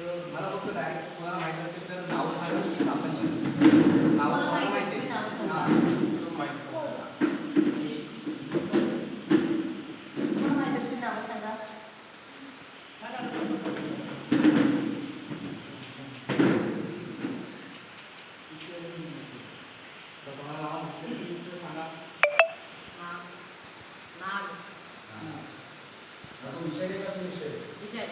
तर मला फक्त डायरेक्ट कोणाला माहीत असेल तर नावं सांगा की सापांची नावं माहीत माहिती असतील नावं सांगा. हां तो माहिती तुम्हाला माहीत असतील नावं सांगा तर कोणाला नावं माहिती असेल तर सांगा नाग आता विषय आहे का तो विषय विजय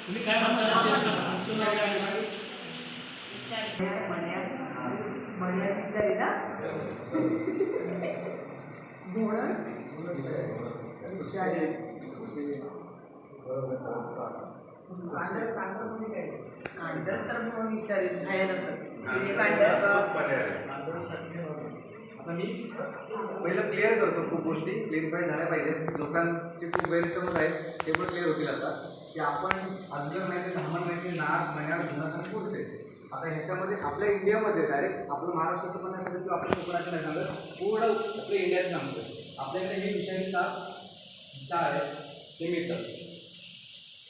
तुम्ही काय मण्या विचारी ना घोणस विचारी कांडर कांडर म्हणजे काय कांडर तर म्हणून विचारी भयानक आता मी पहिलं क्लिअर करतो खूप गोष्टी क्लिअरिफाय झाल्या पाहिजेत लोकांचे खूप गैरसमज आहेत ते पण क्लिअर होतील आता की आपण अजगर नाही ते धामण नाही ते नाग धुनास आणि पुढचे आता ह्याच्यामध्ये आपल्या इंडियामध्ये डायरेक्ट आपलं महाराष्ट्राचं पण नाही सांगत किंवा आपल्या कोकणाचं नाही सांगत पूर्ण आपल्या इंडियाचं सांगतो आपल्याकडे हे विषयांचा चार आहे ते मिळतात.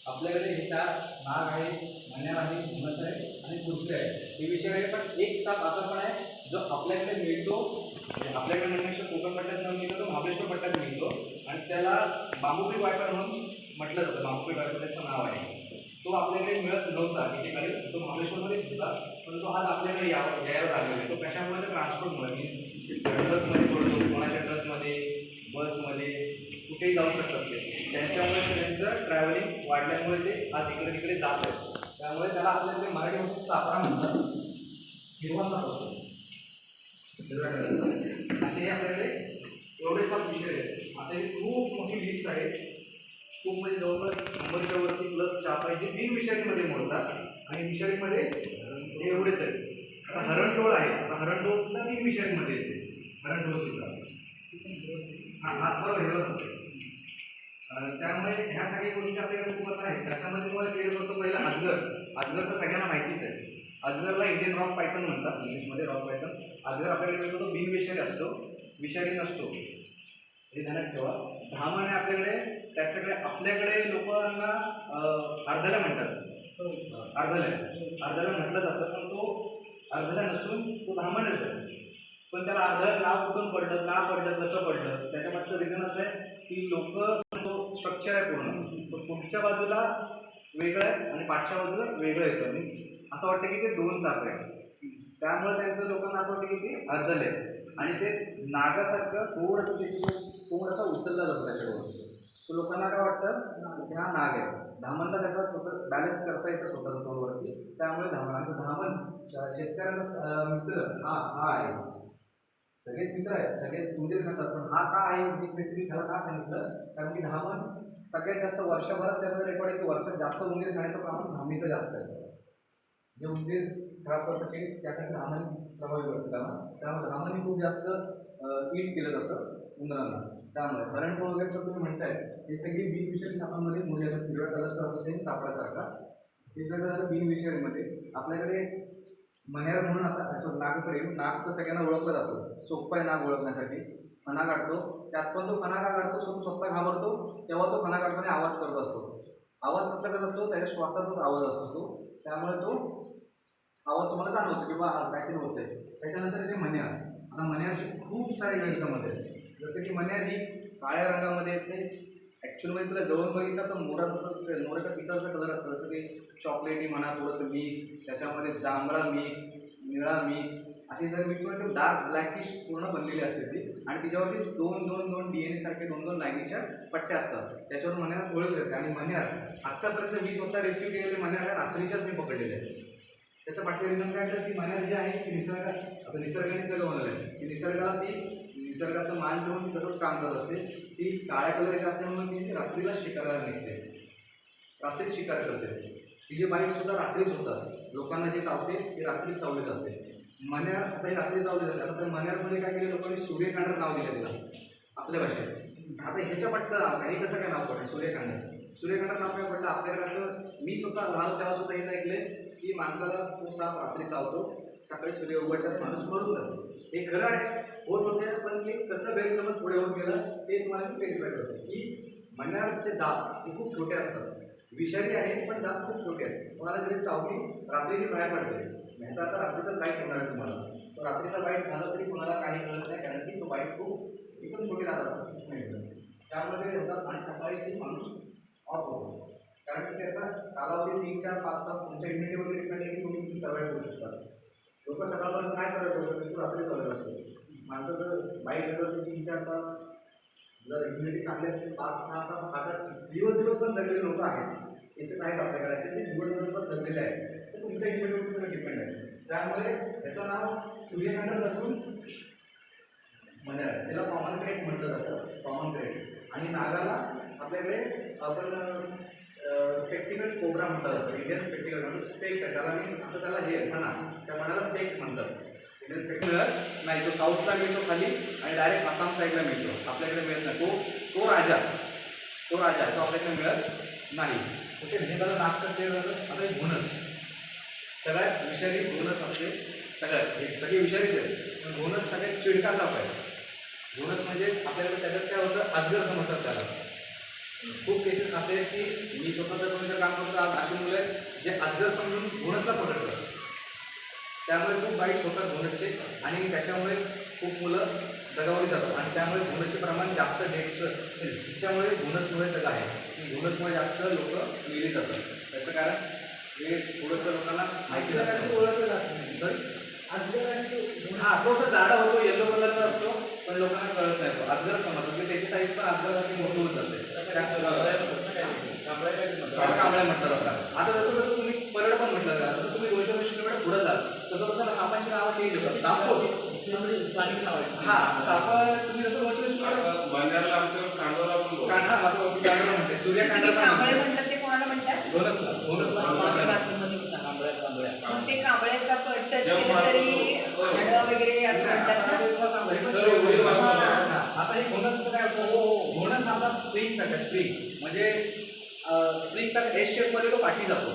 आपल्याकडे ह्याचा नाग आहे मण्यार आहे धुनस आहे आणि कुर्सी आहे. हे विषय आहे पण एक साप असा पण आहे जो आपल्याकडे मिळतो म्हणजे आपल्याकडे म्हणण्यापेक्षा कोकण पट्ट्यात न मिळतो तो महाबळेश्वर पट्ट्यात मिळतो. आणि त्याला बांबुपी वायपर म्हणून म्हटलं जातं. बांबुपी वायपर त्याचं नाव आहे. तो आपल्याकडे मिळत नव्हता ठिकाणी तो महाबळेश्वरमध्येच होता तो आज आपल्याकडे या यायला लागलेला आहे. तो कशामुळे? तर ट्रान्सपोर्टमुळे मी ट्रकमध्ये जोडतो कोणाच्या ट्रकमध्ये बसमध्ये कुठेही जाऊ शकतात ते त्यांच्यामुळे त्यांचं ट्रॅव्हलिंग वाढल्यामुळे ते आज इकडे तिकडे जात आहेत. त्यामुळे त्याला आपल्याकडे मराठी भाषेत चापरा म्हणतात. हिरवा सापडतो हिरव्या कलरचा असे आपल्याकडे एवढे साप विषय आहेत. आता ही खूप मोठी लिस्ट आहे. खूप म्हणजे जवळपास शंभरच्या वरती प्लस चाप आहे जे तीन विषारीमध्ये मोडतात. आणि विषारीमध्ये हे एवढेच आहेत. आता हरणटोळ आहे. आता हरणटोळ सुद्धा तीन विषारीमध्ये येते. हरणटोळ सुद्धा हा हा बरोबर हिरवाच असते त्यामुळे ह्या सगळ्या गोष्टी आपल्याकडे खूप आता आहेत. त्याच्यामध्ये तुम्हाला क्लिअर करतो पहिला अजगर. अजगर तर सगळ्यांना माहितीच आहे. अजगरला इंडियन रॉक पायथन म्हणतात इंग्लिशमध्ये रॉक पायथन अजगर आपल्याकडे मिळतो तो बिनविषारी असतो. विषारी नसतो. हे ध्यानात ठेवा. धामण आहे आपल्याकडे त्याच्याकडे आपल्याकडे लोकांना अं, अर्धल्या म्हणतात. अर्धल्या अर्धल्या म्हटलं जातं पण तो अर्धल्या नसून तो धामणच आहे. पण त्याला अर्धलं नाव कुठून पडलं? का पडलं? कसं पडलं? त्याच्यामागचं रिझन असं आहे की लोक स्ट्रक्चर आहे पूर्ण. तो पुढच्या बाजूला वेगळं आहे आणि पाठच्या बाजूला वेगळं येतं. आणि असं वाटतं की ते दोन साप आहे. त्यामुळे त्यांचं लोकांना असं वाटतं की ते अर्धल आहे आणि ते नागासारखं थोडंसं त्याची असा उचलला जातो त्याच्यावर. तो लोकांना काय वाटतं? की हा नाग आहे धामणला त्याचा स्वतः बॅलन्स करता येतं स्वतःच्या तोंडवरती. त्यामुळे धामण आणि तो धामण शेतकऱ्यांचा मित्र हा हा आहे. सगळेच मित्र आहेत सगळेच उंदीर खातात पण हा का आहे मी स्पेसिफिक ह्याला का सांगितलं? कारण की धामण सगळ्यात जास्त वर्षभरात त्याचं रेकॉर्ड आहे की वर्षात जास्त उंदीर खाण्याचं प्रमाण धामीचं जास्त आहे. जे उंदीर खराब करत असेल त्यासाठी धामण प्रभावी पडतं त्याला त्यामुळे धामणी खूप जास्त ईट केलं जातं उंदरांना. त्यामुळे हरण वगैरे सगळं तुम्ही म्हणताय हे सगळी बिनविषारी सापांमध्ये मोडले जातात हिरव्या कलरचा असं सापडासारखा हे सगळं बिन बिनविषारीमध्ये आपल्याकडे म्हणेर म्हणून आता असं नागप्रेम नाग तर सगळ्यांना ओळखलं जातो. सोपं आहे नाग ओळखण्यासाठी. फणा काढतो. त्यात पण तो फणा का काढतो? स्वतः स्वतः घाबरतो. तेव्हा तो फणा काढताना आवाज करत असतो. आवाज कसला करत असतो? त्याच्या श्वासाचाच आवाज असतो त्यामुळे तो आवाज तुम्हाला जाणवतो की काहीतरी होत आहे त्याच्यानंतर येते मण्यार आता मण्यारचे खूप सारे गैरसमज आहेत. जसं की मण्यार ही काळ्या रंगामध्ये येते. ॲक्च्युअलमध्ये तुला जवळ बघितलं तर मोराचा जसं मोराच्या पिसाचा कलर असतं. जसं की चॉकलेटी म्हणा थोडंसं मिक्स त्याच्यामध्ये जांभळा मिक्स निळा मिक्स अशी जर मिक्स म्हणजे डार्क ब्लॅकिश पूर्ण बनलेली असते ती. आणि तिच्यावरती दोन दोन दोन डी एन ए सारखे दोन दोन लाईनीच्या पट्ट्या असतात. त्याच्यावर मण्यार ओळखले जाते आणि मण्यार आत्तापर्यंत मी स्वतः रेस्क्यू केलेले मण्यार रात्रीच्याच मी पकडलेले आहेत. त्याचं पाठचं रिझन काय तर ती मण्यार जी आहे ती निसर्ग आता निसर्गाने सगळं बनवलं आहे की निसर्गाला ती निसर्गाचं मान ठेवून तसंच काम करत असते. ती काळ्या कलरची असल्यामुळे ती रात्रीला शिकारायला निघते. रात्रीच शिकार करते. तिचे बाईक सुद्धा रात्रीच होतात. लोकांना जे चावते ते रात्रीच चावले जाते. मन्यार आता ही रात्री चावले जाते. आता मन्यारमध्ये काय केलं लोकांनी? सूर्यकांडर नाव दिलं तिला आपल्या भाषेत. आता ह्याच्या पाठचं नाव काय? हे कसं काय नाव पडलं? सूर्यकांड. सूर्यकांडर नाव काय पडलं? आपल्याकडे असं मी स्वतः लहान तेव्हा सुद्धा हेच ऐकले की माणसाला तो साप रात्री चावतो. सकाळी सूर्य उगवायच्याच माणूस मरून जातो. हे खरं आहे. होत होते पण ते कसं गैरसमज पुढे होऊन गेलं ते तुम्हाला मी व्हेरीफाय करतो. की मन्यारचे दात हे खूप छोटे असतात. विषारी आहेत पण दात खूप छोटे आहेत. तुम्हाला जरी चावली रात्रीची बाहेर पडते. याचा आता रात्रीचाच बाईट होणार आहे तुम्हाला. तो रात्रीचा बाईट झाला तरी कोणाला काही कळत नाही कारण की तो बाईट खूप एकदम छोटे दात असतात. त्यामध्ये होतात आणि सकाळी ते माणूस ऑफ होतो. कारण की त्याचा कालावधी तीन चार पाच तास तुमच्या इम्युनिटीवर डिपेंड आहे की तुम्ही किती सर्वाईव्ह करू शकता. लोक सकाळपर्यंत काय सर्वाईव्ह करू शकतात? तू रात्री सर्वाईव्ह असतो. माणसाचं बाईक झालं तर तीन चार तास. जर इम्युनिटी चांगली असेल पाच सहा सात आता दिवस दिवस पण जगलेले लोक आहेत. याचे आहेत आपल्याकडे ते दिवस दिवस पण जगलेले आहेत. ते तुमच्या इम्युनिटीवर डिपेंड आहे. त्यामुळे याचं नाव सूर्यकांड नसून म्हणजे त्याला कॉमन क्रेट म्हटलं जातं. कॉमन क्रेट आणि नागाला आपल्याकडे आपण स्पेक्टिकल कोबरा म्हणतात. इंडियन स्पेक्टिकल म्हणजे स्पेक्ट त्याला मी असं त्याला हे म्हणा. त्या मनाला स्पेक्ट म्हणतात. नाही तो साऊथला मिळतो खाली आणि डायरेक्ट आसाम साईडला मिळतो. आपल्याकडे मिळत नाही. तो तो राजा. तो राजा तो आपल्याकडे मिळत नाही. ओके हे झालं नागचं ते झालं आता एक घोणस सगळ्यात विषारी घोणस असते सगळ्यात. हे सगळे विषारीच आहेत. पण घोणस सगळ्यात चिडका साप आहे. घोणस म्हणजे आपल्याकडे त्याच्यात काय होतं? अजगर समजतात त्याला. खूप केसेस असे आहेत की मी स्वतःचं कोणतं काम करतो आज अशी मुलं आहेत जे अजगर समजून घोणसला पकडतात. त्यामुळे खूप वाईट होतात घोणसचे आणि त्याच्यामुळे खूप मुलं दगावली जातात. आणि त्यामुळे घोणसचे प्रमाण जास्त डेटचं त्याच्यामुळे घोणसमुळे सगळं आहे. घोणसमुळे जास्त लोक मेली जातात. त्याचं कारण हे थोडंसं लोकांना माहिती. ओळखलं जात नाही. हा तो असं जाडा होतो येलो कलरचा असतो पण लोकांना कळत नाही. तो अजगर समजतो की त्याची साईज पण अजगरासाठी मोठी होत जाते. कांबळ्या म्हणतात. आता आता जसं जसं तुम्ही परड पण म्हटलं का जसं तुम्ही दोनशे दोनशे किलोमीटर पुढे जाल तसं तसं सापांची नावं चेंज होतात. सापोच स्थानिक नाव हा साप तुम्ही जसं कांडोला बोलतो. कांढा हा तो म्हणते सूर्यकांड तुम्ही पण कांबळे म्हणते. म्हणतात ते कोणाला म्हणतात? दोनच दोनच बाथरूममध्ये होता. मग ते कांबळ्याचा टच जप केलं तरी. हाडं वगैरे असं म्हणतात मारतो. हा. आता हे काय हा स्प्रिंग सारखा स्प्रिंग म्हणजे स्प्रिंग सारखा एस शेपमध्ये तो पाठी जातो.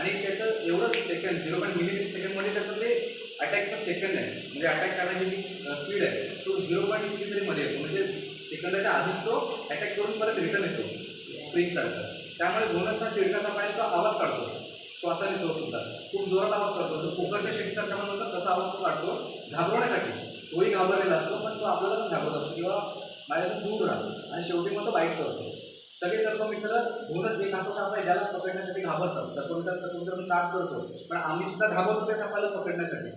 आणि त्याचं एवढं सेकंड झिरो पॉईंट मिली सेकंडमध्ये त्याचं ते अटॅकचं सेकंड आहे. म्हणजे अटॅक करण्याची जी स्पीड आहे तो झिरो पॉईंट कितीतरीमध्ये येतो. म्हणजे सेकंदाच्या आधीच तो अटॅक करून परत रिटर्न येतो. स्प्रिंगसारखा त्यामुळे घोणस चिडकाचा पाणी तो आवाज काढतो. श्वासाने तो सुद्धा. खूप जोरात आवाज काढतो. तो पोकरच्या शेतीसारखा म्हणून तसा आवाज तो काढतो घाबरवण्यासाठी. तोही घाबरलेला असतो पण तो आपल्याला घाबरत असतो. किंवा माझ्यातून दूर राहतो. आणि शेवटी मग तो बाईट करतो. सगळे सर्व मित्र घोणच एक असं साप ज्याला पकडण्यासाठी घाबरतात. सतोंतर सतोंतर ताक करतो. पण आम्ही सुद्धा घाबरतो त्या सापाला पकडण्यासाठी.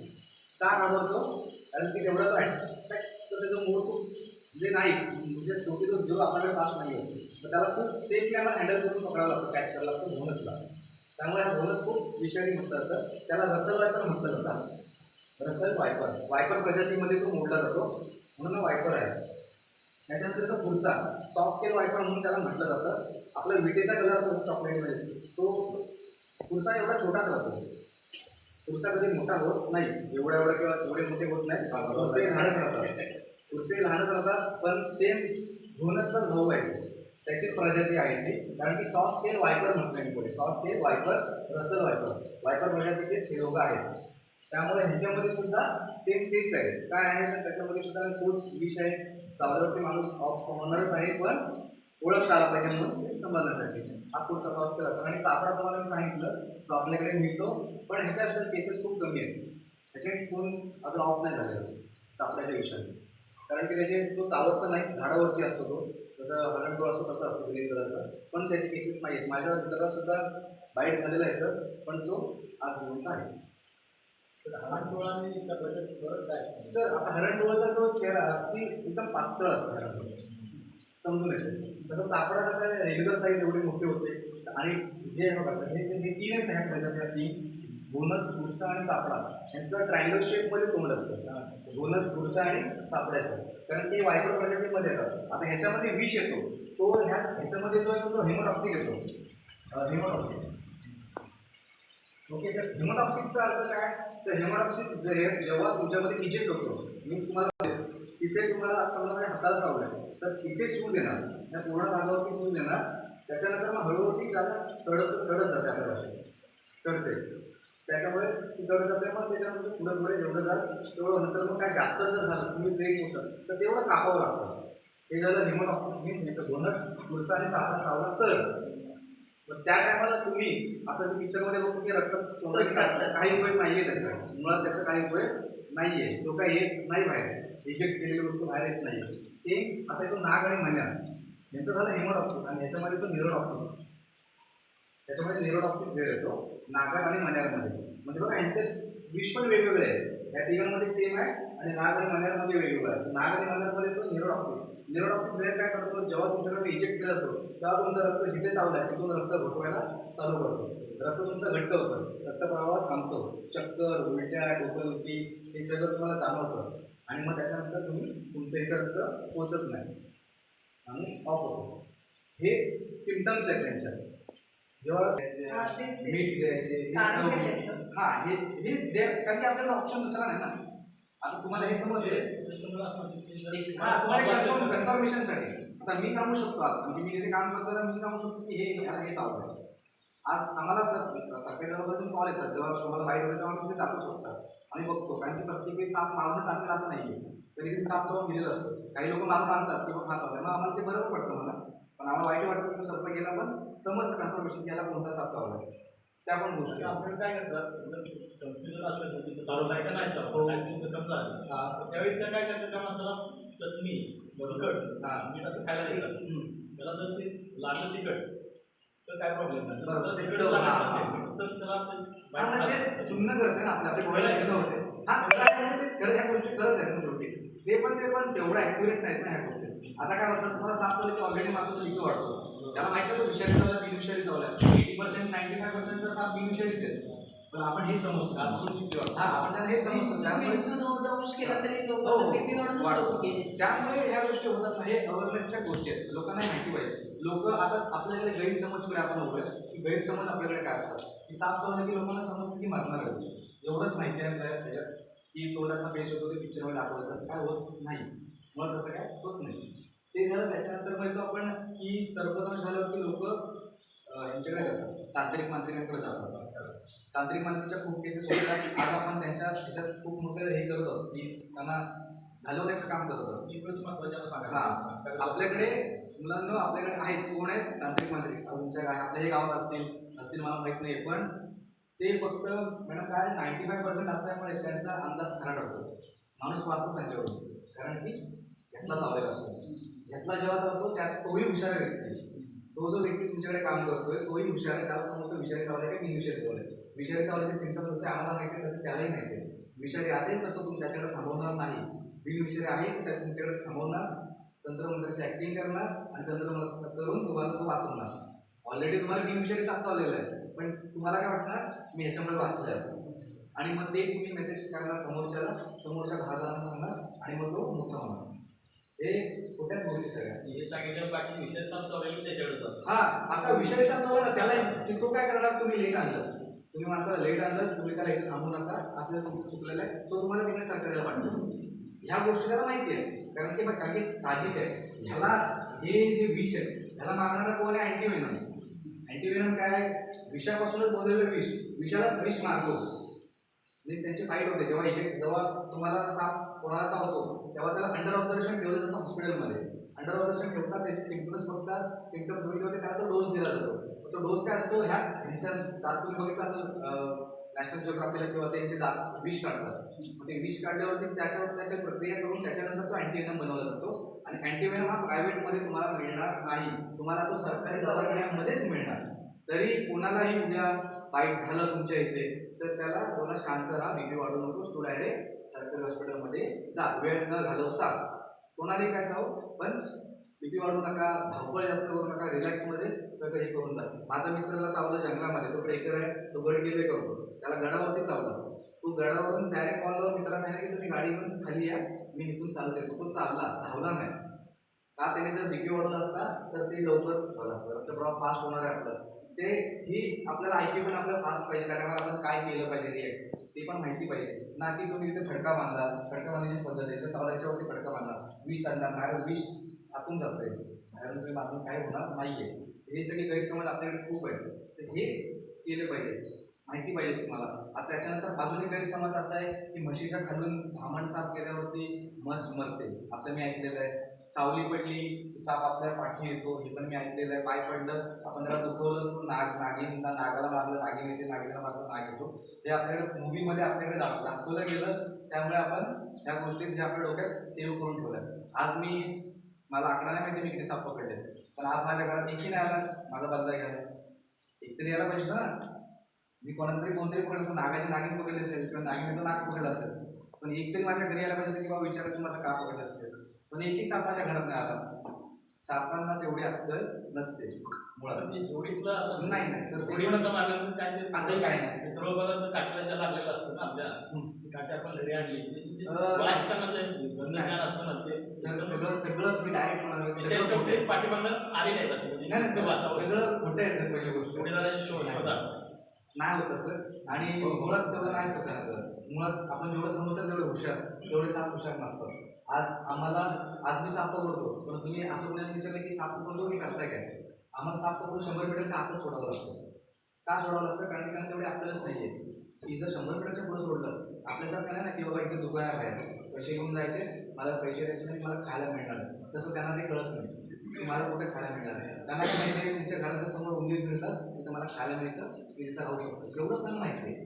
का घाबरतो? कारण की तेवढा तो आहे. तर त्याचं मूळ खूप म्हणजे नाही म्हणजे शेवटी तो झिरो आपल्याकडे पास नाही आहे तर त्याला खूप सेफली आम्हाला हँडल करून पकडावं लागतं कॅच करायला लागतो घोणसला त्यामुळे हा खूप विषारी म्हटलं जातं. त्याला रसल वायपर म्हटलं जातं. Russell viper. वायपर प्रजातीमध्ये तो मोडला जातो. म्हणून वायपर आहे. त्याच्यानंतर तो पुढचा सॉफ्ट स्केल वायपर म्हणून त्याला म्हटलं जातं. आपला विटेचा कलर असतो चॉकलेटमध्ये तो पुढचा एवढा छोटाच राहतो. पुढचा कधी मोठा होत नाही. एवढा एवढा किंवा एवढे मोठे होत नाही. पुढचे लहानच राहतात. पुढचे लहानच राहतात पण सेम घोणसचा भाऊ आहे. त्याचीच प्रजाती आहे ती. कारण की सॉफ्ट स्केल वायपर म्हटलं मी पुढे. Soft scale viper Russell viper viper प्रजातीचे लोक आहेत. त्यामुळे ह्याच्यामध्ये सुद्धा सेम तेच आहे. काय आहे? तर त्याच्यामध्ये सुद्धा खूप विष आहे सावरवरती माणूस ऑफ होणारच आहे पण ओळखता पाहिजे म्हणून ते समजण्यासाठी. हा पुढचा प्रवास केला आणि सापडा तुम्हाला मी सांगितलं तो आपल्याकडे मिळतो पण ह्याच्यात केसेस खूप कमी आहेत. त्याच्यात कोण अजून ऑफ नाही झालेला सापड्याच्या विषयाने कारण की त्याचे तो चावतचा नाही झाडावरती असतो तो. त्याचा हरणटोळ असतो तसा असतो ग्रीन कलरचा पण त्याचे केसेस नाही आहेत. माझ्या मित्राला सुद्धा बाईट झालेला आहे सर पण तो आज जिवंत आहे. तर हरणडोळाचा जो चेहरा ती एकदम पातळ असते समजू डोळा. समजून येते तसं सापडा कसं आहे रेग्युलर साईज एवढी मोठी होते. आणि जे हे बघा हे हे तीन आहेत ह्या प्रजाती तीन बोनस गुरसा आणि सापडा यांचं ट्रायंगल शेपमध्ये तोंड असतं. बोनस गुरसा आणि सापड्याचं कारण म्हणजे ते वायपर प्रजातीमध्ये येतात आता ह्याच्यामध्ये विष येतो. तो ह्या ह्याच्यामध्ये जो येतो तो हेमोटॉक्सिक येतो. हेमोटॉक्सिक. ओके तर हेमोटॉक्सिकचा अर्थ काय? तर हेमोटॉक्सिक जे जेव्हा तुमच्यामध्ये इजेक्ट होतो मी तुम्हाला तिथे तुम्हाला समजा हाताला चावलं तर तिथे सूज येणार त्या पूर्ण भागावरती सूज येणार त्याच्यानंतर मग हळूहळू त्याला सडत सडत जाते आपल्या चढते त्याच्यामुळे ती सडत जाते मग त्याच्यानंतर पुढे पुढे जेवढं झालं तेवढं नंतर मग काय जास्त जर झालं तुम्ही ब्रेक होतं तर तेवढं कापावं लागतं. हे झालं हेमोटॉक्सिक मीन्स नाही तर दोनच पुढचा आणि चालता चावला तर मग त्या टायमाला तुम्ही आता पिक्चरमध्ये बघतो की रक्त काही उपयोग नाहीये त्याचा. मुळात त्याचा काही उपयोग नाहीये. तो काही येत नाही बाहेर. रिजेक्ट केलेली वस्तू बाहेर येत नाही सेम आता तो नाग आणि मन्या यांचं झालं हेमोडॉक्सिस आणि याच्यामध्ये तो निरोडॉक्सिस त्याच्यामध्ये निरोडॉक्सिस झेर येतो. नागर आणि मन्यामध्ये म्हणजे बघा यांचे विष पण वेगवेगळे आहेत. या तिघांमध्ये सेम आहे. आणि नाग आणि मन्यामध्ये वेगवेगळं आहे. नाग आणि तो निरोडॉक्सिन निरोडॉक्सिन जर काय करतो जेव्हा तुमच्याकडे इजेक्ट केला जातो तेव्हा तुमचं रक्त जिथे चावलं तिथून रक्त घोटवायला चालू करतो. रक्त तुमचं घट्ट होतं. रक्तप्रवाह थांबतो. चक्कर उलट्या डोकंदुखी हे सगळं तुम्हाला जाणवतं. आणि मग त्याच्यानंतर तुम्ही तुमचं याचं रक्त पोचत नाही. आणि ऑफ होतो. हे सिमटम्स आहेत त्यांच्या. मीठ द्यायचे हे? हा द्या कारण की आपल्याला ऑप्शन दुसरा नाही ना. आता तुम्हाला हे समजले हा कन्फर्मेशनसाठी आता मी सांगू शकतो आज म्हणजे मी इथे काम करताना मी सांगू शकतो की हे ह्याला हेच आवडतं. आज आम्हाला सर सरकारी दवाखान्यातून कॉल येतात. जेव्हा तुम्हाला बाहेर होतं तेव्हा तुम्ही जातो शकता आम्ही बघतो कारण की प्रत्येक वेळी साप मारणं चांगलं असं नाही आहे कधी कधी साप जाऊन गेलेला असतो. काही लोक माल बांधतात किंवा हा चावला मग आम्हाला ते बरोबर पडतं मला पण आम्हाला वाईट वाटतं की सर्प गेला पण समजतं कन्फर्मेशन याला कोणता साप चावला त्या पण गोष्टी. आपण काय करतात कम्प्युटर असं तिथं चालू आहे का नाही चालू झालं. तर त्यावेळी त्या काय करतात त्या माणसाला? चटणी तिखट हा. मीठ असं खायला हम्म. त्याला जर ते लागलं तिखट तर काय प्रॉब्लेम नाही. तर. तर त्याला ते ते सुन्न करते ना आपल्या आपल्या हा काय आहे ते खरं गोष्टी खरंच आहेत ना शेवटी. ते पण ते पण तेवढं ऍक्युरेट नाहीत ना ह्या गोष्टी. आता काय होतं तुम्हाला चावलं की ऑलरेडी माणसाचा लिक्विड वाढतो. त्याला माहिती आहे तो विषारी चावला बिनविषारी चावला eighty percent ninety five percent तर साप बिनविषारीच आहेत. पण आपण हे समजतो आपण. हा हे समजतो त्यामुळे हो, केली त्यामुळे ह्या गोष्टी होतात हे अवेअरनेसच्या गोष्टी आहेत. लोकांना हे माहिती पाहिजे. लोक आता आपल्याकडे गैरसमजकडे आपण उभे की गैरसमज आपल्याकडे काय असतात? की साप की लोकांना समजतं की मरणार आहे? एवढंच माहिती आहे की तोंडाचा फेस होतो ते पिक्चरमध्ये दाखवलं तसं काय होत नाही. मग तसं काय होत नाही. ते झालं त्याच्यानंतर माहिती आपण की सर्वदंश झाल्यावरती लोक यांच्याकडे जातात तांत्रिक मांत्रिकांकडे जातात तांत्रिक मांत्रिकच्या खूप केसेस होतात आज आपण त्यांच्या ह्याच्यात खूप मोठं हे करत आहोत. की त्यांना घालवण्याचं काम करत आहोत. इकडंच महत्त्वाचं हा. सांगा आपल्याकडे मुलांना आपल्याकडे आहेत कोण आहेत? तांत्रिक मांत्रिक आता तुमच्या गा- आपल्याही गावात असतील. असतील मला माहीत नाही पण ते फक्त मॅडम काय नाईन्टी फाय पर्सेंट असल्यामुळे त्यांचा अंदाज खरा ठरतो माणूस वाचतो त्यांच्यावर कारण की घेतला चावलेला असतो. घेतला जेव्हा चालतो त्यात तोही हुशार व्यक्ती तो जो व्यक्ती तुमच्याकडे काम करतोय तोही हुशार आहे. त्याला समजतो विषारी चावले की बिनविषारी चावले विषारी चावल्याचे सिम्पटम जसे आम्हाला माहिती आहे तसे त्यालाही माहिती आहे. विषारी असेल तर तो तुम त्याच्याकडे थांबवणार नाही. बिनविषारी आहे तर त्या तुमच्याकडे थांबवणार तंत्रमंत्राची ॲक्टिंग करणार आणि तंत्रमंत्र करून तुम्हाला तो वाचवणार. ऑलरेडी तुम्हाला बिनविषारी साथ चाललेला आहे. पण तुम्हाला काय वाटणार? मी ह्याच्यामुळे आहे आणि मग ते तुम्ही मेसेज करणार समोरच्याला समोरच्या दहा जणांना सांगणार आणि मग तो मोठा होणार. हे खोट्याच गोष्टी सगळ्या. हे सांगितलं बाकी विषय चालू त्याच्याकडे हा आता विषय सांगतो ना त्याला तो काय करणार तुम्ही लेट आणलं. तुम्ही माणसाला लेट आणलं तुम्ही त्याला इथे थांबू नका असं तुमचं चुकलेलं आहे तो तुम्हाला तिकडे सरकारला पाठवतो. ह्या गोष्टी त्याला माहिती आहे. कारण की बघ, कारण की साहजिक आहे ह्याला हे जे विष आहे ह्याला मारणारा कोण आहे? अँटीवेनम अँटीवेनम काय आहे? विषापासूनच बनवलेलं विष. विषालाच विष मारतो. म्हणजे त्यांची फाईट होते. जेव्हा इजेक्ट जेव्हा तुम्हाला साप कोणाला चावतो तेव्हा त्याला अंडर ऑब्झर्वेशन ठेवलं जातं हॉस्पिटलमध्ये अंडर ऑब्झर्वेशन ठेवतात त्याचे सिम्पटम्स बघतात. सिम्पटम्स बघितले होते त्याला तो डोस दिला जातो. तो डोस काय असतो? ह्याच ह्यांच्या दातून तुम्ही बघितलं नॅशनल जिओग्राफीला किंवा त्यांचे दात विष काढतात. मग ते विष काढल्यावरती त्याच्यावर त्याची प्रक्रिया करून त्याच्यानंतर तो अँटीवेनम बनवला जातो. आणि अँटीवेनम हा प्रायव्हेटमध्ये तुम्हाला मिळणार नाही. तुम्हाला तो सरकारी दवाखान्यामध्येच मिळणार. तरी कोणालाही उद्या वाईट झालं तुमच्या इथे तर त्याला थोडा शांत राहा बीपी वाढू नकोस तू डायरेक्ट सरकारी हॉस्पिटलमध्ये जा. वेळ न घालवता. कोणालाही काय जाऊ पण बीपी वाढू नका धावपळ जास्त करू नका रिलॅक्समध्ये सगळं हे करून जा. माझा मित्राला चावलं जंगलामध्ये तो ट्रेकर आहे तो गड गेले करतो त्याला गडावरती चावला. तो गडावरून डायरेक्ट कॉलवर मित्राला सांगितलं की तुम्ही गाडी घेऊन खाली या मी इथून चालू येतो. तो चालला धावला नाही. का त्याने जर बीपी वाढवला असता तर ते लवकर झालं असतं. रक्तप्रवाह फास्ट होणार आहे आपलं. ते ही आपल्याला ऐकू पण आपलं फास्ट पाहिजे कारण आपण काय केलं पाहिजे रिॲक्ट ते पण माहिती पाहिजे. ना की तुम्ही तिथे फडका बांधला फडका बांधण्याची पद्धत आहे तर चावल्याच्यावरती फडका बांधला विष चालणार नाही विष आतून जातोय. बाहेरून तुम्ही बांधून काय होणार नाही आहे हे सगळे गैरसमज आपल्याकडे खूप आहेत. तर हे केलं पाहिजे. माहिती पाहिजे तुम्हाला. आता त्याच्यानंतर अजून एक गैरसमज असा आहे की म्हशीच्या खालून धामण साफ केल्यावरती म्हस मरते असं मी ऐकलेलं आहे. सावली पडली साप आपल्या पाठी येतो हे पण मी ऐकलेलं आहे. पाय पडलं आपण त्याला दुखवलं नाग नागिन नागाला मारलं नागिन येते नागिनला मारलं नाग येतो. हे आपल्याकडे मूवीमध्ये आपल्याकडे दाख दाखवलं गेलं त्यामुळे आपण त्या गोष्टी तिथे आपल्या डोक्यात सेव्ह करून ठेवल्या. आज मी मला आकडा नाही माहिती मी किती साप पकडले पण आज माझ्या घरात एकही नाही आला माझा बदला घ्यायला. एकतरी यायला पाहिजे ना? मी तरी कोणतरी पकडलं असेल नागाची नागिन पकडली असेल किंवा नागिनीचं नाक पकडलं असेल. पण एक तरी माझ्या घरी यायला पाहिजे की बाबा विचारायचं माझं का पकडलं असेल पण एकही साप माझ्या घरात नाही आला. सापांना तेवढी अक्कल नसते मुळात. ती जोडी तुला असं नाही नाही सर असं काय नाही. सर्व पदार्थ काटल्याच्या लागलेलं असतं ना आपल्या. काठी आपण घरी आणली. त्याची जी अं, वाचताना जे गंधज्ञान असतं ना ते सगळं सगळं तुम्ही डायरेक्ट आहे. पाठीमागं आली नाही तशी नाही नाही म्हणजे सगळं खोटं आहे सर पहिली गोष्ट. शोधा. नाही होत सर आणि मुळात तेवढं नाही होत. मुळात आपण जेवढं समजतात तेवढे हुशार तेवढे साप हुशार नसतात. आज आम्हाला आज मी साप पकडतो पण तुम्ही असं कोणाला विचारलं की साप पकडतो मी करताय काय? आम्हाला साप पकडून शंभर मीटरच्या आतच सोडावं लागतं. का सोडावं लागतं? कारण की त्यांना आपल्यालाच नाही आहे की जर शंभर मीटरच्या पुढे सोडलं आपल्यासारखं नाही ना की बाबा इथे दुकान आहे पैसे घेऊन जायचे मला पैसे द्यायचे नाही मला खायला मिळणार. तसं त्यांना ते कळत नाही. की मला कुठे खायला मिळणार त्यांना माहिती आहे तुमच्या घराच्या समोर उंदीर मिळतात तुम्हाला मला खायला मिळतं मी तिथं राहू शकतो. एवढंच त्यांना माहिती आहे.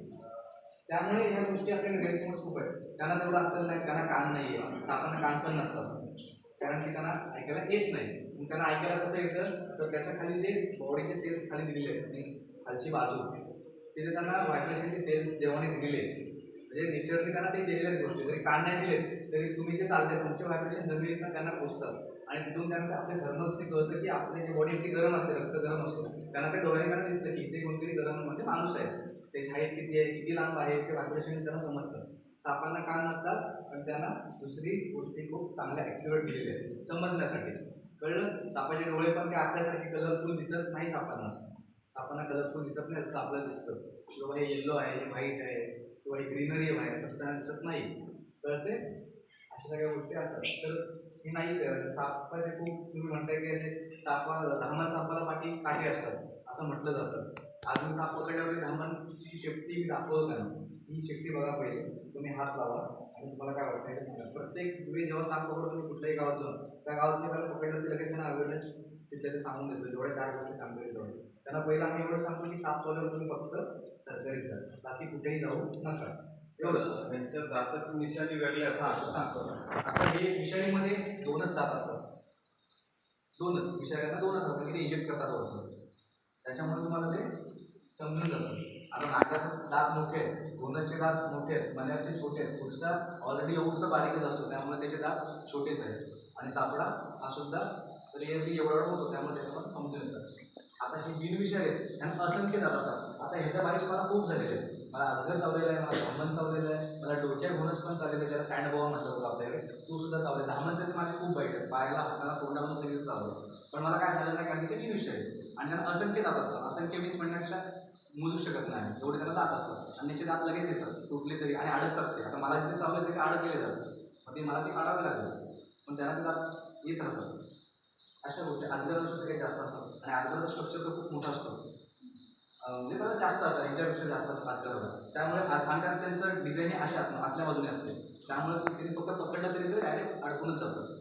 त्यामुळे ह्या गोष्टी आपल्याला गैरसमज खूप आहेत. त्यांना तेवढं अक्कल नाही त्यांना कान नाही आहे. सापांना कान पण नसतात कारण की त्यांना ऐकायला येत नाही. मग त्यांना ऐकायला कसं येतं? तर त्याच्याखाली जे बॉडीचे सेल्स खाली दिलेले आहेत मीन्स खालची बाजू. तिथे त्यांना व्हायब्रेशनचे सेल्स देवाने दिलेले आहेत. म्हणजे नेचरने त्यांना ते दिलेल्या गोष्टी. जरी कान नाही दिले तरी तुम्ही जे चालते तुमचे व्हायब्रेशन जमिनीत त्यांना पोचतात. आणि तिथून त्यांना आपल्या धर्मस्थी कळतं की आपले जे बॉडी इतकी गरम असते रक्त गरम असतो. त्यांना ते डोळ्यांना दिसतं की ते कोणतरी गरम म्हणजे माणूस आहे. त्याची हाईट किती आहे किती लांब आहे ते व्हायब्रेशन त्यांना समजतं. सापांना कान नसतात पण त्यांना दुसरी गोष्टी खूप चांगल्या ॲक्टिवेट दिलेली आहे समजण्यासाठी. कळलं? सापाचे डोळे पण ते आपल्यासारखे कलरफुल दिसत नाही सापांना. सापांना कलरफुल दिसत नाही जसं आपल्याला दिसतं. किंवा हे येल्लो आहे हे व्हाईट आहे किंवा हे ग्रीनरी आहे बाहेर असताना दिसत नाही. कळते अशा सगळ्या गोष्टी असतात. तर हे नाही करायचं सापाचे खूप तुम्ही म्हणताय की असे सापा धामण सापाला पाठी काठी असतात असं म्हटलं जातं. अजून साप पकडल्यावरती धामणची शेपटी दाखवत नाही. ही शेपटी बघा पहिले. तुम्ही हात लावा आणि तुम्हाला काय वाटतं हे सांगा. प्रत्येक तुम्ही जेव्हा साप पकडतो तुम्ही कुठल्याही गावात जाऊन त्या गावात तुम्ही त्याला पकडलं ते लगेच त्यांना अवेअरनेस तिथे ते सांगून देतो. जेवढे चार गोष्टी सांगतो तेवढे त्यांना पहिलं आम्ही एवढं सांगतो की साप चालवलं तुम्ही फक्त सरकारी जा बाकी कुठेही जाऊ नका. एवढंच त्यांच्या दाताची निशाणी वेगळी असं असं सांगतो. आता हे विषारीमध्ये दोनच दात असतात. दोनच. विषाऱ्यांना दोनच असतात. की ते इजेक्ट करतात वरतं त्याच्यामुळे तुम्हाला ते समजून जातं. आता नाकाचे दात मोठे आहेत. गोनसचे दात मोठे आहेत. मण्याचे छोटे आहेत. पुढचा ऑलरेडी एवढंसं बारीकच असतो. त्यामुळे त्याचे दात छोटेच आहेत. आणि चापडा हा सुद्धा रिअरली एवढा होतो त्यामुळे त्याच्यावर पण समजून येतात आता हे बिनविषारी आहेत. त्यांना असंख्य दात असतात. आता ह्याच्या बारीक मला खूप झालेले आहेत. मला अजगर चावलेला आहे मला धामण चावलेलं आहे. मला डोक्या घोणस पण चाललेलं आहे ज्याला सँड बोवा म्हटलं होतं आपल्याकडे तो सुद्धा चावलेला धामण त्याचे माझे खूप वाईट आहे पायाला हाताला तोंडावरून सगळं चावलं. पण मला काय झालं नाही कारण ते मी आहे. आणि त्यांना असंख्य दात असतात. असंख्य वीस म्हणण्यापेक्षा मोजू शकत नाही. एवढे त्यांना दात असतात. आणि त्याचे दात लगेच येतात. तुटले तरी. आणि अडकतात ते. आता मला जिथे चावलं ते अडकले जातात. ते मला ते काढावे लागलं. पण त्यांना ते दात येत राहतात. अशा गोष्टी. अजगरांचं सगळ्यात जास्त असतात. आणि अजगराचं स्ट्रक्चर तर खूप मोठं असतं. म्हणजे मला जास्त असतं ह्याच्यापेक्षा जास्त असतं अजगराला त्यामुळे कारण त्यांचं डिझाईन हे अशा आत- आतल्या बाजूने असते. त्यामुळे ते त्यांनी फक्त पकडलं तरी ते डायरेक्ट अडकूनच जातं.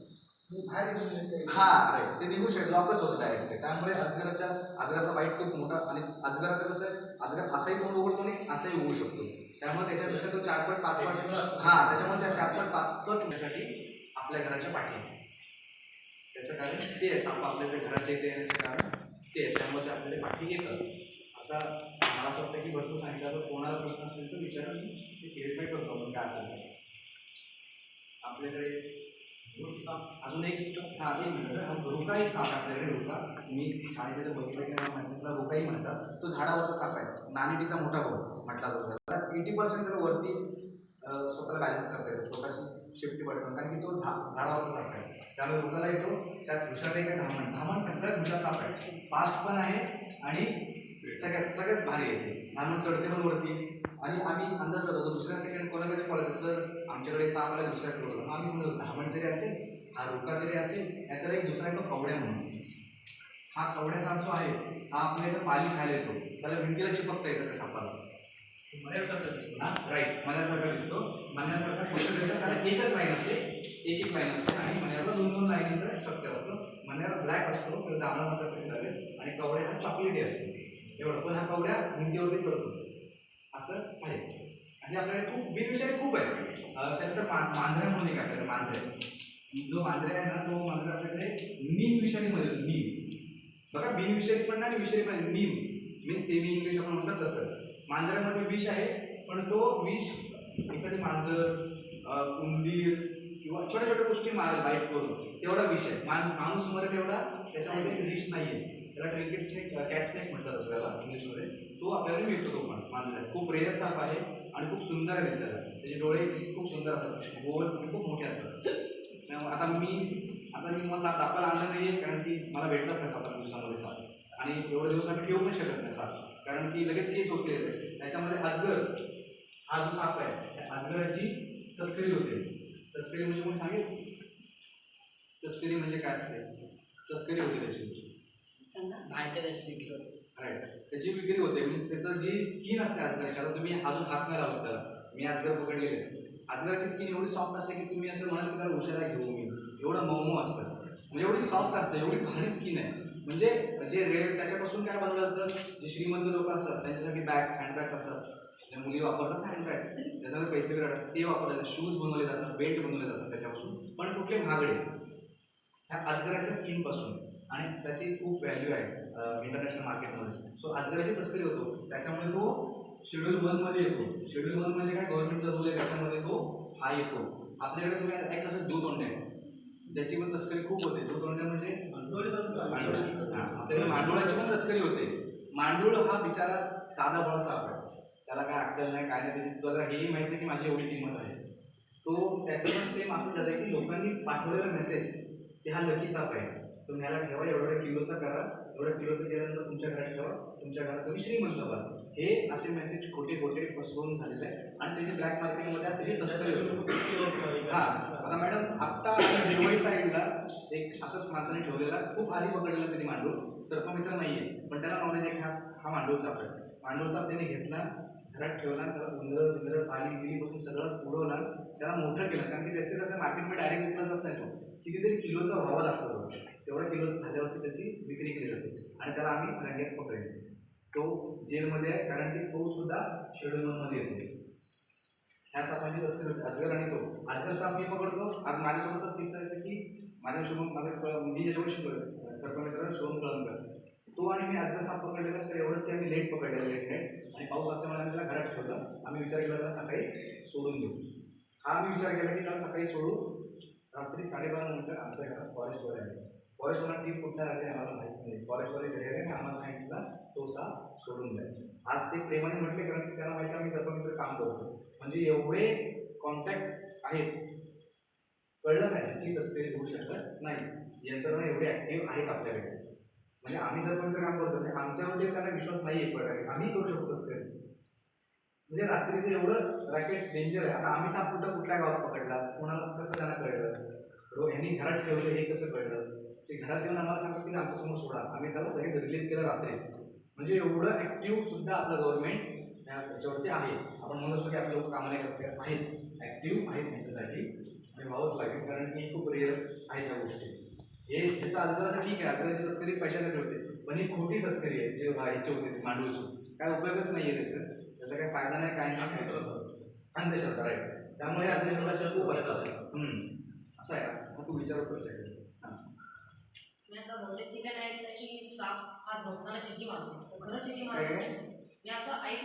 येते. हा राईट ते निघू शकत लॉकच होतं डायरेक्ट त्यामुळे अजगराच्या अजगराचा वाईट खूप मोठा आणि अजगराचं कसं आहे अजगर असाही तोंड उघडतो आणि असाही उघडू शकतो. त्यामुळे त्याच्यापेक्षा तो चार पट पाच पट हा त्याच्यामुळे त्या चार पट पाच पट होण्यासाठी आपल्या घराच्या पाठी त्याचं कारण ते आहे साप आपल्या घराच्या इथे येण्याचं कारण ते आहे. त्यामुळे ते आपल्याला पाठी येतं आता मला असं वाटतं की भरपूर सांगितलं तर कोणाला प्रश्न असेल तर विचारा मी ते क्लिअरिफाय करतो आपण काय असेल आपल्याकडे अजून एक स्टॉक हा एक मिनिट हा रोका एक साप आहे आपल्याकडे रोका. मी शाळेच्या ज्या बसपैकी म्हटलं रोकाही म्हणतात. तो झाडावरचा साप आहे. नानिटीचा मोठा भाऊ म्हटला जातो त्याला. एटी पर्सेंट त्याला वरती स्वतःला बॅलन्स करता येतो. छोटाशी शेफ्टी पडतो. कारण की तो झा झाडावरचा साप आहे. त्यामुळे रोगाला येतो. त्यात हुशार आहे धामण धामण सगळ्यात मोठा साप आहे. फास्ट पण आहे आणि सगळ्यात सगळ्यात भारी आहे ते. धामण चढते पण वरती आणि आम्ही अंदाज होतो दुसऱ्या सेकंड कोणाकडे कॉलेज सर आमच्याकडे साप आला दुसऱ्या फ्लोअरला आम्ही समजतो धामण तरी असेल हा रोका तरी असेल याच्याला एक दुसरा येतो कवड्या म्हणून. हा कवड्या साप जो आहे हा आपल्या इथं पाली खायला येतो. त्याला भिंतीला चिपकता येतं त्या सापाला. मण्यासारखं दिसतो. हा राईट मण्यासारखा दिसतो. मण्यासारखा फक्त त्याच्यात त्याला एकच लाईन असते एक एक लाईन असते. आणि मण्याला दोन दोन लाईनीचं स्ट्रक्चर असतं. मण्याला ब्लॅक असतो तर जांभळा मात्र कधी चालेल आणि कवड्या हा चॉकलेटी असतो. एवढं. पण हा कवड्या भिंतीवरती चढतो. असं आहे. असे आपल्याकडे खूप बिनविषय खूप आहेत त्याचं त्याच्यात मा मांजरा म्हणून एक आपल्याकडे मांजरे जो मांजरे आहे ना तो मांजरा आपल्याकडे नीम विषारीमध्ये नीम. बघा बिनविषयी पण आणि विषारी पण नीम. मीन सेमी इंग्लिश आपण म्हणतात तसं. मांजरामध्ये म्हणजे विष आहे पण तो विष एखादी मांजर अं, उंदीर किंवा छोट्या छोट्या गोष्टी मार बाईक करून तेवढा विष आहे. मान माणूस मरेल तेवढा त्याच्यामध्ये विष नाही आहे त्याला ट्रिकेट स्नेक कॅट स्नेक म्हणतात त्याला इंग्लिशमध्ये. तो आपल्याला मिळतो तो पण मांजर खूप रेअर साप आहे आणि खूप सुंदर आहे दिसायला. त्याचे डोळे खूप सुंदर असतात गोल आणि खूप मोठे असतात. त्यामुळे आता मी आता मी मग साप दाखवायला आणलं नाही आहे कारण की मला भेटलाच नाही सात आठ दिवसामध्ये साप. आणि एवढे दिवस आम्ही ठेवू पण शकत नाही साप. कारण की लगेच केस होते. येते त्याच्यामध्ये अजगर हा जो साप आहे त्या अजगराची तस्करी होते. तस्करी म्हणजे कोणी सांगेल? तस्करी म्हणजे काय असते? तस्करी होते त्याची. राईट त्याची विक्री होते. मीन्स त्याचं जी स्किन असते अजगरची आता तुम्ही अजून हात नाही लावत त्याला. मी अजगर पकडलेले अजगरची स्किन एवढी सॉफ्ट असते की तुम्ही असं म्हणाल की त्याला उशाला घेऊ मी. एवढं मऊ असतं. म्हणजे एवढी सॉफ्ट असते एवढी भारी स्किन आहे. म्हणजे जे रेड त्याच्यापासून काय बनवलं जातं जे श्रीमंत लोक असतात त्यांच्यासाठी बॅग्स हँडबॅग्स असतात. मुली वापरतात हँडबॅग्स त्याच्यामध्ये पैसे वगैरे ते वापरले जातात शूज बनवले जातात बेल्ट बनवले जातात त्याच्यापासून. पण कुठले महागडे? ह्या अजगराच्या स्किनपासून आणि त्याची खूप व्हॅल्यू आहे इंटरनॅशनल मार्केटमध्ये सो अजगराची तस्करी होतो. त्याच्यामुळे तो शेड्यूल वनमध्ये येतो. शेड्यूल वन म्हणजे काय? गव्हर्नमेंटचा रूल आहे त्याच्यामध्ये तो हा येतो. आपल्याकडे तुम्ही ऐकलं असेल दूध ओंडे त्याची पण तस्करी खूप होते. दूध ओंडे म्हणजे आपल्याकडे मांडुळाची पण तस्करी होते. मांडूळ हा बिचारा साधा बळा साप आहे त्याला काय अक्कल नाही काय नाही त्याची तुला हेही माहिती आहे की माझी एवढी किंमत आहे. तो त्याचं पण सेम असं झालं की लोकांनी पाठवलेला मेसेज की हा लकी साप आहे. तुम्ही ह्याला ठेवा एवढ्या किलोचा करा. एवढ्या किलोचं केल्यानंतर तुमच्या घरात ठेवा. तुमच्या घरात तुम्ही श्रीमंत व्हा हे असे मेसेज खोटे खोटे फसवून झालेले आहे आणि त्याची ब्लॅक मार्केटमध्ये आज त्याची तस्करी हा. आता मॅडम आत्ता दिवाळी साईडला एक असंच माणसाने ठेवलेला खूप आधी पकडलेला त्यांनी मांडूळ सर्पमित्र आहे पण त्याला नॉलेज आहे खास हा हा मांडूळ साप आहे मांडूळ साप त्याने घेतला. घरात ठेवला त्याला उंदर बिंदर पाणी बिली बसून सगळं उडवला. त्याला मोठं केलं. कारण की त्याचे कसं मार्केटमध्ये डायरेक्ट विकला जात नाही तो. कितीतरी किलोचा व्हावा लागतो तो. तेवढ्या किलोचं झाल्यावरती त्याची विक्री केली जाते. आणि त्याला आम्ही रंगेत पकडले. तो जेलमध्ये आहे कारण की तो सुद्धा शेड्यूल येतो. ह्या सामाजिक तस्करी अजगर आणि तो. अजगर साप मी पकडतो. आज माझ्यासोबतचाच किस्सा आहे की माझ्या शुभम माझं कळ- मी ज्याच्यावर शिकवलं सर्पमित्र शुभम कळंकर तो आणि मी अजगर साप पकडलेला तर एवढंच की आम्ही लेट पकडलेलं लेट नाईट आणि पाऊस असल्यामुळे आम्ही त्याला घरात ठेवलं. आम्ही विचार केला त्याला सकाळी सोडून देऊ. हा मी विचार केला की त्याला सकाळी सोडू रात्री साडेबारा नंतर आमच्या घरात फॉरेस्टवर आहे. फॉरेस्टवाला टीम कुठल्या राहिले आम्हाला माहीत नाही. फॉरेस्टवाले घरी आले आणि आम्हाला सांगितलं तो सा सोडून द्या. आज ते प्रेमाने म्हटले कारण की त्यांना माहिती आम्ही आम्ही सर्पमित्र काम करतो. म्हणजे एवढे कॉन्टॅक्ट आहेत. कळलं नाही याची तस्करी होऊ शकत? नाही. यांचं एवढे ॲक्टिव्ह आहेत आपल्याकडे. म्हणजे आम्ही सर्पमित्र काम करतो. म्हणजे आमच्यामध्ये त्यांना विश्वास नाही आहे प्रकारे आम्ही करू शकतो तस्करी म्हणजे रात्रीचं एवढं रॅकेट डेंजर आहे. आता आम्ही साप कुठं कुठल्या गावात पकडला? कोणाला कसं त्यांना कळलं? रो ह्यांनी घरात ठेवलं हे कसं कळलं? ते घरात येऊन आम्हाला सांगतात की आमच्यासमोर सोडा. आम्ही त्याला लगेच रिलीज केलं रात्री. म्हणजे एवढं ॲक्टिव्ह सुद्धा आपलं गव्हर्नमेंट याच्यावरती आहे. आपण म्हणू शकतो की आपले लोक कामाला करते आहेत. ॲक्टिव्ह आहेत त्यांच्यासाठी. आणि व्हावंच लागेल कारण की खूप रेअर आहेत त्या गोष्टी. हे त्याचा अजून ठीक आहे. अजून तस्करी पैशाला ठेवते. पण ही खोटी तस्करी आहे जे ह्याची होते मांडूची काय उपयोगच नाही आहे त्याचं. त्याचा काय फायदा नाही काय नाही अंधश्रद्धा राईट त्यामुळे अंधश्रद्धा खूप असतात. असं आहे का मग तू विचारतच आहे हां. मी असं बहुतेक ठिकाणी ऐकलं की साप हा झोपताना शिटी मारतो. खरं काय मारतो? मी असं ऐकलं